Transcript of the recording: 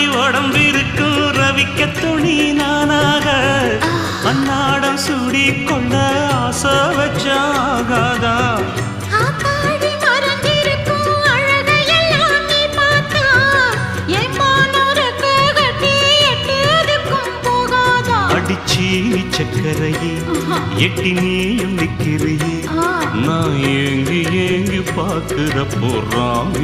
ராசாத்தி உடம்பிருக்கும் ரவிக்க துணி நானாக. அன்னாடம் சூடி கொள்ள ஆசை வச்சாகாதா. கட்டி? அடிச்சி சக்கரையே எட்டி நீயும் நிக்கிறியே. நான் ஏங்கி ஏங்கி பார்க்கிற போறான்